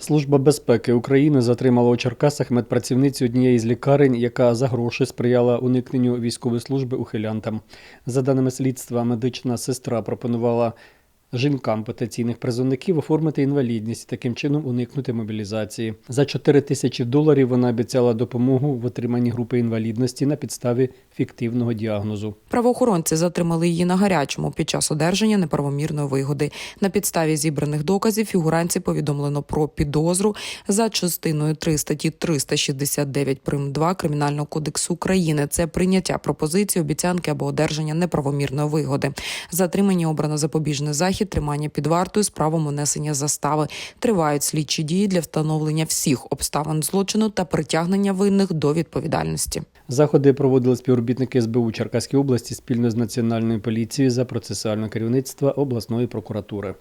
Служба безпеки України затримала у Черкасах медпрацівницю однієї з лікарень, яка за гроші сприяла уникненню військової служби ухилянтам. За даними слідства, медична сестра пропонувала жінкам потенційних призовників оформити інвалідність таким чином уникнути мобілізації. За 4 тисячі доларів вона обіцяла допомогу в отриманні групи інвалідності на підставі фіктивного діагнозу. Правоохоронці затримали її на гарячому під час одержання неправомірної вигоди. На підставі зібраних доказів фігуранці повідомлено про підозру за частиною 3 статті 369 прим. 2 Кримінального кодексу України. Це прийняття пропозиції, обіцянки або одержання неправомірної вигоди. Затримані обрано запобіжний захід, тримання під вартою з правом унесення застави. Тривають слідчі дії для встановлення всіх обставин злочину та притягнення винних до відповідальності. Заходи проводили співробітники СБУ Черкаської області спільно з Національною поліцією за процесуальне керівництво обласної прокуратури.